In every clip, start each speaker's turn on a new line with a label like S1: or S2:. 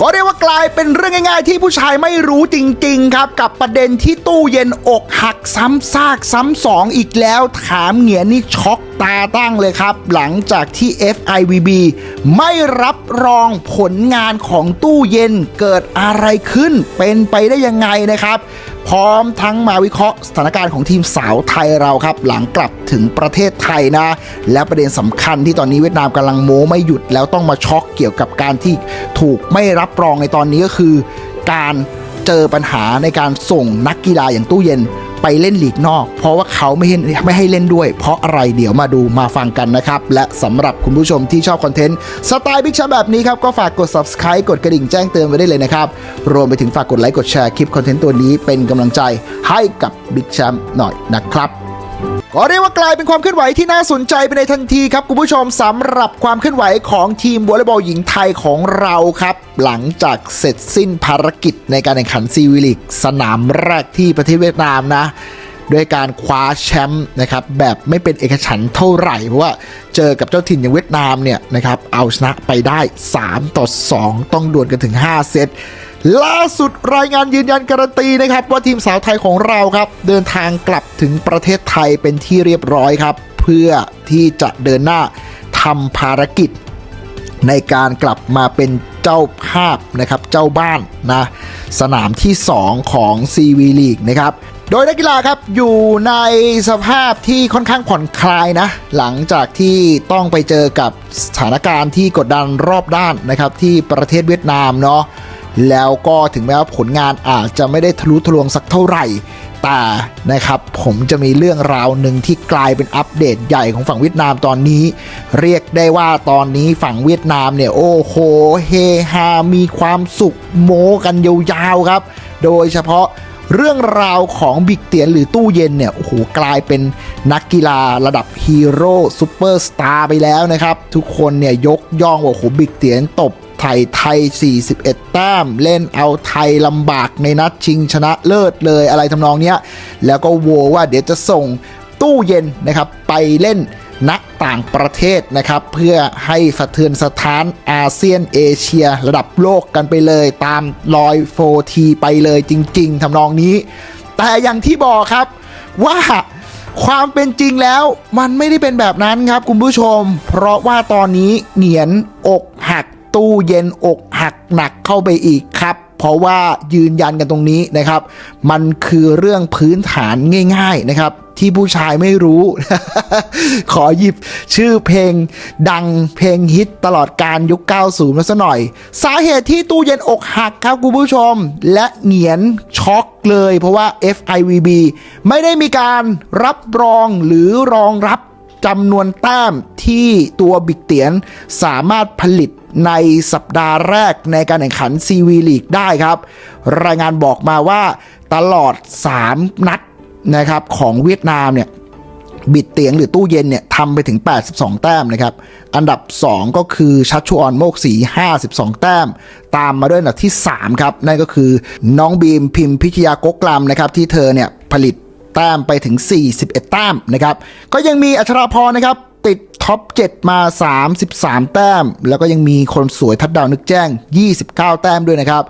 S1: ก็เรียกว่ากลายเป็นเรื่องง่าย ๆ ที่ผู้ชายไม่รู้จริง ๆ ครับ กับประเด็นที่ตู้เย็นอกหักซ้ำซากซ้ำสองอีกแล้ว ถามเหงียนี่ช็อกตาตั้งเลยครับ หลังจากที่ FIVB ไม่รับรองผลงานของตู้เย็นเกิดอะไรขึ้นเป็นไปได้ยังไงนะครับ พร้อมทั้งมาวิเคราะห์สถานการณ์ของทีมสาวไทยเราครับ หลังกลับถึงประเทศไทยนะ และประเด็นสำคัญที่ตอนนี้เวียดนามกำลังโม้ไม่หยุดแล้วต้องมาช็อกเกี่ยวกับการที่ถูกไม่รับรองในตอนนี้ก็คือ การเจอปัญหาในการส่งนักกีฬาอย่างตู้เย็น ไปเล่นลีกนอก เพราะว่าเขาไม่ให้ไม่ให้เล่นด้วย เพราะอะไรเดี๋ยวมาดูมาฟังกันนะครับ และสำหรับคุณผู้ชมที่ชอบคอนเทนต์สไตล์บิ๊กชมแบบนี้ครับ ก็ฝากกด subscribe กดกระดิ่งแจ้งเตือนไว้ได้เลยนะครับ รวมไปถึงฝากกดไลค์กดแชร์คลิปคอนเทนต์ตัวนี้เป็นกำลังใจให้กับบิ๊กแชมหน่อยนะครับ ก็เรียกว่ากลายเป็นความเคลื่อนไหวที่น่าสนใจไปในทันทีครับคุณผู้ชมสำหรับความเคลื่อนไหวของทีมวอลเลย์บอลหญิงไทยของเราครับ หลังจากเสร็จสิ้นภารกิจในการแข่งขันซีวิลิกสนามแรกที่ประเทศเวียดนามนะด้วยการคว้าแชมป์นะครับแบบไม่เป็นเอกฉันท์เท่าไหร่ เพราะว่าเจอกับเจ้าถิ่นอย่างเวียดนามเนี่ยนะครับเอาชนะไปได้ 3 ต่อ 2 ต้องดวลกันถึง 5 เซต ล่าสุดรายงานยืนยันการันตีนะครับ ว่าทีมสาวไทยของเราครับ เดินทางกลับถึงประเทศไทยเป็นที่เรียบร้อยครับ เพื่อที่จะเดินหน้าทำภารกิจ ในการกลับมาเป็นเจ้าภาพนะครับ เจ้าบ้านนะสนามที่ 2 ของ CV League นะครับโดยนักกีฬาครับอยู่ในสภาพที่ค่อนข้างผ่อนคลายนะ หลังจากที่ต้องไปเจอกับสถานการณ์ที่กดดันรอบด้านนะครับที่ประเทศเวียดนามเนาะ แล้วก็ถึงแม้ว่าผลงานอาจจะไม่ได้ทะลุทะลวงสักเท่าไหร่ แต่นะครับผมจะมีเรื่องราวหนึ่งที่กลายเป็นอัปเดตใหญ่ของฝั่งเวียดนามตอนนี้ เรียกได้ว่าตอนนี้ฝั่งเวียดนามเนี่ยโอ้โหเฮฮา มีความสุขโมกันยาวๆครับ โดยเฉพาะเรื่องราวของบิ๊กเตียนหรือตู้เย็นเนี่ยโอ้โหกลายเป็นนักกีฬาระดับฮีโร่ซูเปอร์สตาร์ไปแล้วนะครับ ทุกคนเนี่ยยกย่องว่าโอ้โหบิ๊กเตียนตบ ไทยไทย 41 แต้ม เล่นเอาไทยลำบากในนัดชิงชนะเลิศเลยอะไรทำนองเนี้ย แล้วก็โวว่าเดี๋ยวจะส่งตู้เย็นนะครับไปเล่นนักต่างประเทศนะครับ เพื่อให้สะเทือนสถานอาเซียนเอเชียระดับโลกกันไปเลย ตามรอยโฟทีไปเลยจริง ๆทำนองนี้ แต่อย่างที่บอกครับว่าความเป็นจริงแล้วมันไม่ได้เป็นแบบนั้นครับคุณผู้ชม เพราะว่าตอนนี้เหงียนอกหัก ตู้เย็นอกหักหนักเข้าไปอีกครับ เพราะว่ายืนยันกันตรงนี้นะครับ มันคือเรื่องพื้นฐานง่าย ๆนะครับ ที่ผู้ชายไม่รู้ ขอหยิบชื่อเพลงดังเพลงฮิตตลอดการยุค 90 มาซะหน่อย สาเหตุที่ตู้เย็นอกหักครับคุณผู้ชม และเหงียนช็อกเลยเพราะว่า FIVB ไม่ได้มีการรับรองหรือรองรับจำนวนแต้มที่ตัวบิ๊กเตียนสามารถผลิต ในสัปดาห์แรกในการแข่งขันซีวีลีกได้ครับ รายงานบอกมาว่าตลอด 3 นัดนะครับของเวียดนามเนี่ยบิดเตียงหรือตู้เย็นเนี่ยทำไปถึง 82 แต้มนะครับ อันดับ 2 ก็คือชัชชวอนโมกสี 52 แต้ม ตามมาด้วยอันดับที่ 3 ครับ นั่นก็คือน้องบีมพิมพิชยากกลำนะครับที่เธอเนี่ยผลิตแต้มไปถึง 41 แต้มนะครับ ก็ยังมีอัชราพรนะครับ ติดท็อป 7 มา 33 แต้ม แล้วก็ยังมีคนสวยทัดดาวนึกแจ้ง 29 แต้มด้วยนะครับ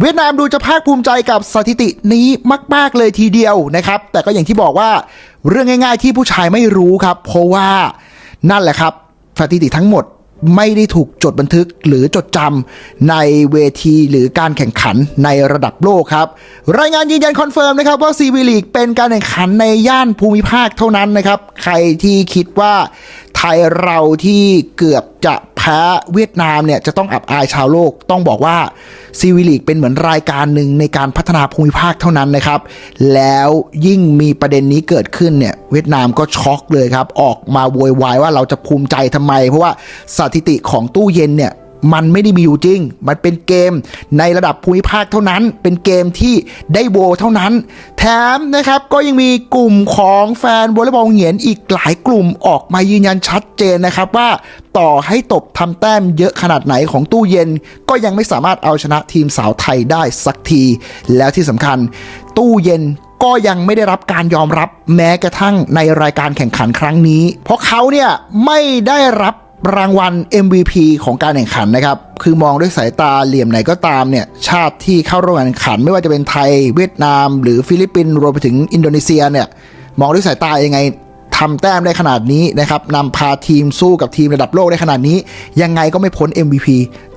S1: เวียดนามดูจะภาคภูมิใจกับสถิตินี้มาก ๆ เลยทีเดียวนะครับ แต่ก็อย่างที่บอกว่าเรื่องง่าย ๆ ที่ผู้ชายไม่รู้ครับ เพราะว่านั่นแหละครับสถิติทั้งหมด ไม่ได้ถูกจดบันทึกหรือจดจำในเวทีหรือการแข่งขันในระดับโลกครับ รายงานยืนยันคอนเฟิร์มนะครับว่าซีวีลีกเป็นการแข่งขันในย่านภูมิภาคเท่านั้นนะครับ ใครที่คิดว่าไทยเราที่เกือบจะแพ้เวียดนามเนี่ยจะต้องอับอายชาวโลก ต้องบอกว่าซีวีลีกเป็นเหมือนรายการหนึ่งในการพัฒนาภูมิภาคเท่านั้นนะครับ แล้วยิ่งมีประเด็นนี้เกิดขึ้นเนี่ยเวียดนามก็ช็อกเลยครับ ออกมาโวยวายว่าเราจะภูมิใจทำไม เพราะว่าสถติของตู้เย็นเนี่ยมันไม่ได้มีอยู่จริง มันเป็นเกมในระดับภูมิภาคเท่านั้น เป็นเกมที่ได้โบเท่านั้น แถมนะครับก็ยังมีกลุ่มของแฟนวอลเลย์บอลเหงียนอีกหลายกลุ่มออกมายืนยันชัดเจนนะครับว่าต่อให้ตบทำแต้มเยอะขนาดไหนของตู้เย็น ก็ยังไม่สามารถเอาชนะทีมสาวไทยได้สักที แล้วที่สำคัญ ตู้เย็นก็ยังไม่ได้รับการยอมรับแม้กระทั่งในรายการแข่งขันครั้งนี้ เพราะเขาเนี่ยไม่ได้รับ รางวัล MVP ของการแข่งขันนะครับ คือมองด้วยสายตาเหลี่ยมไหนก็ตามเนี่ย ชาติที่เข้าร่วมการแข่งขัน ไม่ว่าจะเป็นไทย เวียดนาม หรือฟิลิปปินส์รวมไปถึงอินโดนีเซียเนี่ยมองด้วยสายตายังไงทำแต้มได้ขนาดนี้นะครับนำพาทีมสู้กับทีมระดับโลกได้ขนาดนี้ ยังไงก็ไม่พ้น MVP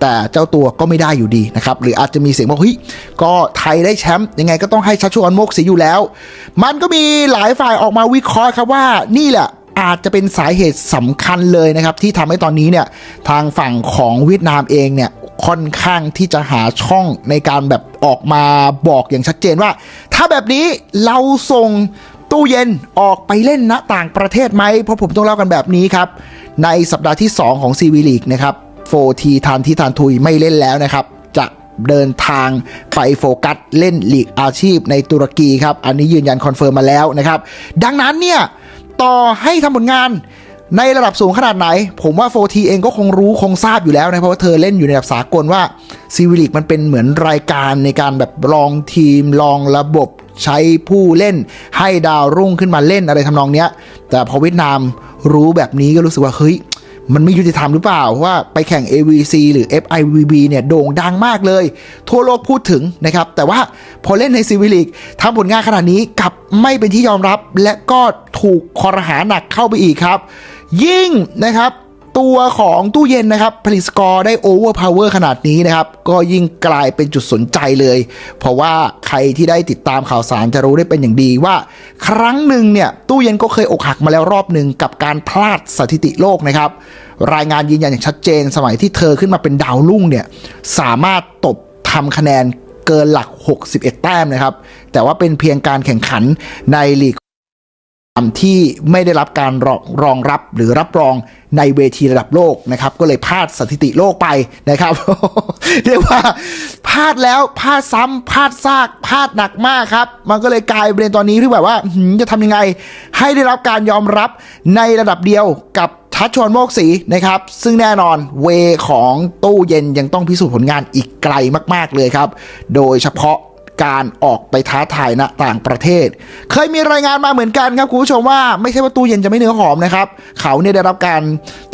S1: แต่เจ้าตัวก็ไม่ได้อยู่ดีนะครับ หรืออาจจะมีเสียงว่าเฮ้ยก็ไทยได้แชมป์ยังไงก็ต้องให้ชัชชวนโมกศรีอยู่แล้ว มันก็มีหลายฝ่ายออกมาวิเคราะห์ครับว่านี่แหละ อาจจะเป็นสาเหตุสำคัญเลยนะครับ ที่ทำให้ตอนนี้เนี่ยทางฝั่งของเวียดนามเองเนี่ยค่อนข้างที่จะหาช่องในการแบบออกมาบอกอย่างชัดเจนว่า ถ้าแบบนี้เราส่งตู้เย็นออกไปเล่นณต่างประเทศไหม เพราะผมต้องเล่ากันแบบนี้ครับ ในสัปดาห์ที่ 2 ของซีวีลีกนะครับโฟทีทานที่ทานทุยไม่เล่นแล้วนะครับ จะเดินทางไปโฟกัสเล่นลีกอาชีพในตุรกีครับ อันนี้ยืนยันคอนเฟิร์มมาแล้วนะครับ ดังนั้นเนี่ย ต่อให้ทำผลงานในระดับสูงขนาดไหน ผมว่าโฟทีเองก็คงรู้คงทราบอยู่แล้วนะ เพราะว่าเธอเล่นอยู่ในระดับสากลว่าซีวิลิกมันเป็นเหมือนรายการในการแบบลองทีม ลองระบบใช้ผู้เล่น ให้ดาวรุ่งขึ้นมาเล่นอะไรทำนองเนี้ย แต่พอเวียดนามรู้แบบนี้ก็รู้สึกว่าเฮ้ย มันไม่ยุติธรรมหรือเปล่าว่าไปแข่ง AVC หรือ FIVB เนี่ยโด่งดังมากเลย ทั่วโลกพูดถึงนะครับ แต่ว่าพอเล่นในซีวิลิกทำผลงานขนาดนี้กลับไม่เป็นที่ยอมรับ และก็ถูกคอรหาหนักเข้าไปอีกครับ ยิ่งนะครับ ตัวของตู้เย็นนะครับผลิตสกอร์ได้โอเวอร์พาวเวอร์ขนาดนี้นะครับ ก็ยิ่งกลายเป็นจุดสนใจเลย เพราะว่าใครที่ได้ติดตามข่าวสารจะรู้ได้เป็นอย่างดีว่า ครั้งหนึ่งเนี่ยตู้เย็นก็เคยอกหักมาแล้วรอบหนึ่งกับการพลาดสถิติโลกนะครับ รายงานยืนยันอย่างชัดเจน สมัยที่เธอขึ้นมาเป็นดาวรุ่งเนี่ยสามารถตบทำคะแนนเกินหลัก 61 แต้มนะครับ แต่ว่าเป็นเพียงการแข่งขันในลีก ที่ไม่ได้รับการรองรองรับหรือรับรองในเวทีระดับโลกนะครับ ก็เลยพลาดสถิติโลกไปนะครับ เรียกว่าพลาดแล้วพลาดซ้ำพลาดซากพลาดหนักมากครับ มันก็เลยกลายเป็นตอนนี้ที่แบบว่าจะทำยังไง ให้ได้รับการยอมรับในระดับเดียวกับชัดชวนโมกศีนะครับ ซึ่งแน่นอนเวของตู้เย็นยังต้องพิสูจน์ผลงานอีกไกลมาก ๆ เลยครับ โดยเฉพาะ การออกไปท้าทายณต่างประเทศ เคยมีรายงานมาเหมือนกันครับคุณผู้ชมว่าไม่ใช่ว่าตู้เย็นจะไม่เนื้อหอมนะครับ เขาเนี่ยได้รับการ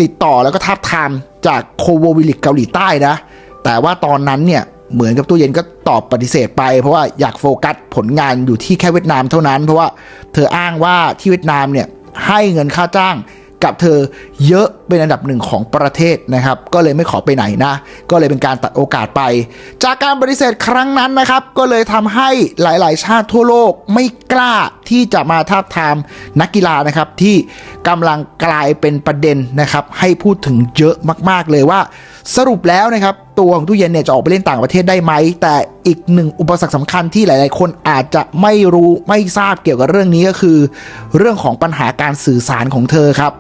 S1: ติดต่อแล้วก็ทับทามจากโคโววิลิกเกาหลีใต้นะ แต่ว่าตอนนั้นเนี่ยเหมือนกับตู้เย็นก็ตอบปฏิเสธไป เพราะว่าอยากโฟกัสผลงานอยู่ที่แค่เวียดนามเท่านั้น เพราะว่าเธออ้างว่าที่เวียดนามเนี่ยให้เงินค่าจ้าง กับเธอเยอะเป็นอันดับหนึ่งของประเทศนะครับ ก็เลยไม่ขอไปไหนนะ ก็เลยเป็นการตัดโอกาสไป จากการปฏิเสธครั้งนั้นนะครับ ก็เลยทำให้หลาย ๆ ชาติทั่วโลกไม่กล้าที่จะมาทาบทามนักกีฬานะครับ ที่กำลังกลายเป็นประเด็นนะครับ ให้พูดถึงเยอะมาก ๆ เลยว่า สรุปแล้วนะครับตัวของตู้เย็นเนี่ยจะออกไปเล่นต่างประเทศได้ไหม แต่อีกหนึ่งอุปสรรคสำคัญที่หลาย ๆ คนอาจจะไม่รู้ไม่ทราบเกี่ยวกับเรื่องนี้ก็คือ เรื่องของปัญหาการสื่อสารของเธอครับ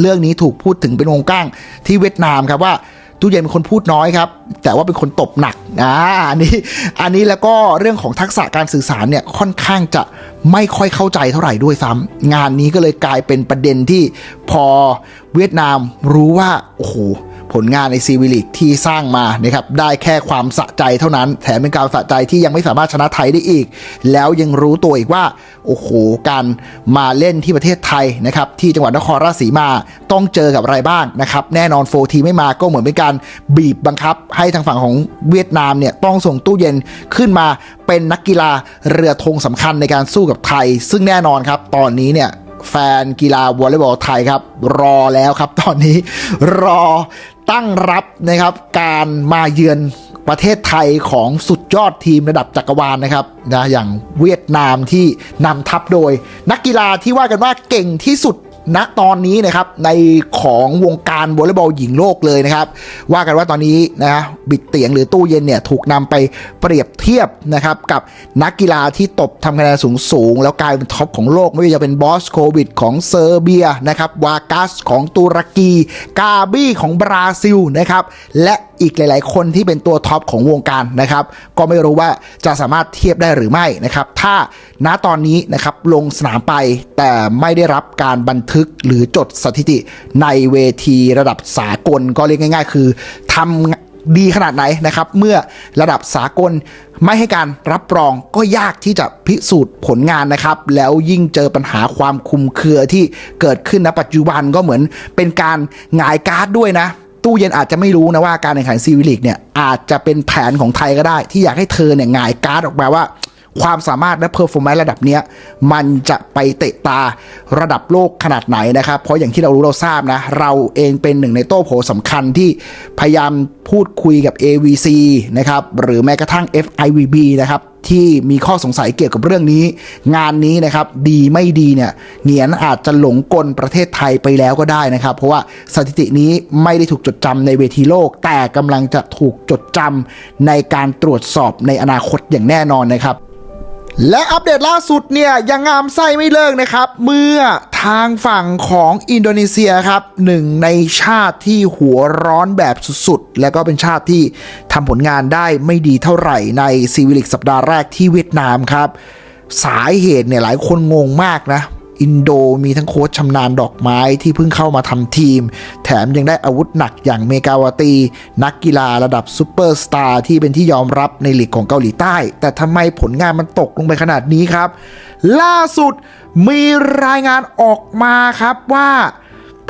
S1: เรื่องนี้ถูกพูดถึงเป็นวงกว้างที่เวียดนามครับว่าตู้เย็นเป็นคนพูดน้อยครับ แต่ว่าเป็นคนตบหนักอ่าอันนี้อันนี้แล้วก็เรื่องของทักษะการสื่อสารเนี่ยค่อนข้างจะไม่ค่อยเข้าใจเท่าไหร่ด้วยซ้ำงานนี้ก็เลยกลายเป็นประเด็นที่พอเวียดนามรู้ว่าโอ้โห ผลงานในซีวิลิกที่สร้างมานะครับได้แค่ความสะใจเท่านั้น แถมเป็นการสะใจที่ยังไม่สามารถชนะไทยได้อีก แล้วยังรู้ตัวอีกว่า โอ้โห การมาเล่นที่ประเทศไทยนะครับที่จังหวัดนครราชสีมาต้องเจอกับอะไรบ้างนะครับแน่นอนโฟทีไม่มาก็เหมือนเป็นการบีบบังคับ ให้ทางฝั่งของเวียดนามเนี่ยต้องส่งตู้เย็นขึ้นมาเป็นนักกีฬาเรือธงสำคัญในการสู้กับไทย ซึ่งแน่นอนครับตอนนี้เนี่ยแฟนกีฬาวอลเลย์บอลไทยครับ รอแล้วครับตอนนี้รอ ตั้งรับนะครับการมาเยือนประเทศไทยของสุดยอดทีมระดับจักรวาลนะครับนะอย่างเวียดนามที่นำทัพโดย นักกีฬาที่ว่ากันว่าเก่งที่สุด ณตอนนี้นะครับในของวงการวอลเลย์บอลหญิงโลกเลยนะครับ ว่ากันว่าตอนนี้นะบิดเตียงหรือตู้เย็นเนี่ยถูกนำไปเปรียบเทียบนะครับกับนักกีฬาที่ตบทำคะแนนสูงสูงๆแล้วกลายเป็นท็อปของโลก ไม่ว่าจะเป็นบอสโควิดของเซอร์เบียนะครับวากัสของตุรกี กาบี้ของบราซิลนะครับและอีกหลาย ๆ คนที่เป็นตัวท็อปของวงการนะครับ ก็ไม่รู้ว่าจะสามารถเทียบได้หรือไม่นะครับ ถ้าณตอนนี้นะครับลงสนามไปแต่ไม่ได้รับการบันทึกหรือจดสถิติในเวทีระดับสากลก็เรียกง่าย ๆ คือทำดีขนาดไหนนะครับ เมื่อระดับสากลไม่ให้การรับรองก็ยากที่จะพิสูจน์ผลงานนะครับ แล้วยิ่งเจอปัญหาความคุมเครือที่เกิดขึ้นณปัจจุบันก็เหมือนเป็นการหงายการ์ดด้วยนะ ตู้เย็นอาจจะไม่รู้นะว่าการแข่งขันซีวิลิกเนี่ยอาจจะเป็นแผนของไทยก็ได้ ที่อยากให้เธอเนี่ยงายการ์ดออกมาว่า ความสามารถและเพอร์ฟอร์แมนซ์ระดับเนี้ยมันจะไปเตะตาระดับโลกขนาดไหนนะครับ เพราะอย่างที่เรารู้เราทราบนะ เราเองเป็นหนึ่งในโต้โผสำคัญที่พยายามพูดคุยกับ AVC นะครับหรือแม้กระทั่ง FIVB นะครับ ที่มีข้อสงสัยเกี่ยวกับเรื่องนี้ งานนี้นะครับดีไม่ดีเนี่ยเหงียนอาจจะหลงกลประเทศไทยไปแล้วก็ได้นะครับ เพราะว่าสถิตินี้ไม่ได้ถูกจดจำในเวทีโลก แต่กำลังจะถูกจดจำในการตรวจสอบในอนาคตอย่างแน่นอนนะครับ และอัปเดตล่าสุดเนี่ยยังงามไส้ไม่เลิกนะครับ เมื่อทางฝั่งของอินโดนีเซียครับหนึ่งในชาติที่หัวร้อนแบบสุดๆ และก็เป็นชาติที่ทำผลงานได้ไม่ดีเท่าไหร่ในซีวิลิกสัปดาห์แรกที่เวียดนามครับ สาเหตุเนี่ยหลายคนงงมากนะ อินโดมีทั้งโค้ชชำนาญดอกไม้ที่เพิ่งเข้ามาทำทีม แถมยังได้อาวุธหนักอย่างเมกาวาตี นักกีฬาระดับซูเปอร์สตาร์ที่เป็นที่ยอมรับในลีกของเกาหลีใต้ แต่ทำไมผลงานมันตกลงไปขนาดนี้ครับ ล่าสุดมีรายงานออกมาครับว่า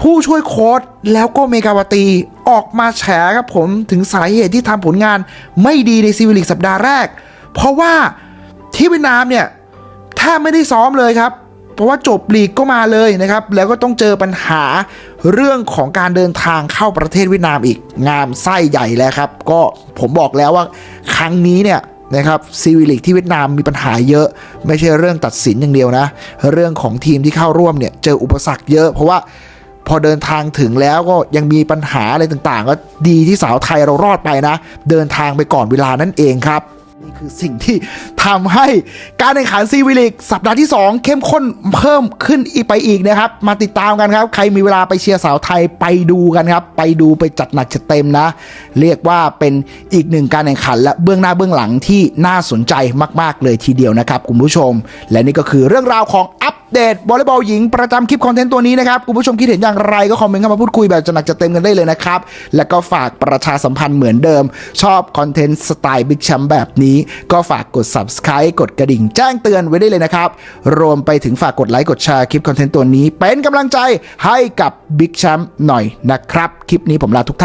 S1: ผู้ช่วยโค้ชแล้วก็เมกาวตีออกมาแฉครับผมถึงสาเหตุที่ทำผลงานไม่ดีในซีวิลิกสัปดาห์แรก เพราะว่าที่เวียดนามเนี่ยแทบไม่ได้ซ้อมเลยครับ เพราะว่าจบลีกก็มาเลยนะครับ แล้วก็ต้องเจอปัญหาเรื่องของการเดินทางเข้าประเทศเวียดนามอีกงามไส้ใหญ่แล้วครับ ก็ผมบอกแล้วว่าครั้งนี้เนี่ยนะครับซีวิลิกที่เวียดนามมีปัญหาเยอะ ไม่ใช่เรื่องตัดสินอย่างเดียวนะ เรื่องของทีมที่เข้าร่วมเนี่ยเจออุปสรรคเยอะ เพราะว่าพอเดินทางถึงแล้วก็ยังมีปัญหาอะไรต่างๆ ก็ดีที่สาวไทยเรารอดไปนะ เดินทางไปก่อนเวลานั่นเองครับ นี่คือสิ่งที่ทำให้การแข่งขันซีวิลิกสัปดาห์ที่ 2 เข้มข้นเพิ่มขึ้นอีกไปอีกนะครับ มาติดตามกันครับ ใครมีเวลาไปเชียร์สาวไทยไปดูกันครับ ไปดูไปจัดหนักจัดเต็มนะ เรียกว่าเป็นอีกหนึ่งการแข่งขัน และเบื้องหน้าเบื้องหลังที่น่าสนใจมาก ๆ เลยทีเดียวนะครับคุณผู้ชม และนี่ก็คือเรื่องราวของอัพ เดตวอลเลย์บอลหญิงประจำคลิปคอนเทนต์ตัวนี้นะครับ คุณผู้ชมคิดเห็นอย่างไรก็คอมเมนต์เข้ามาพูดคุยแบบจัดหนักจัดเต็มกันได้เลยนะครับ แล้วก็ฝากประชาสัมพันธ์เหมือนเดิม ชอบคอนเทนต์สไตล์บิ๊กแชมป์แบบนี้ ก็ฝากกด subscribe กดกระดิ่งแจ้งเตือนไว้ได้เลยนะครับ รวมไปถึงฝากกดไลค์กดแชร์คลิปคอนเทนต์ตัวนี้ เป็นกำลังใจให้กับบิ๊กแชมป์หน่อยนะครับ คลิปนี้ผมลาทุกท่าน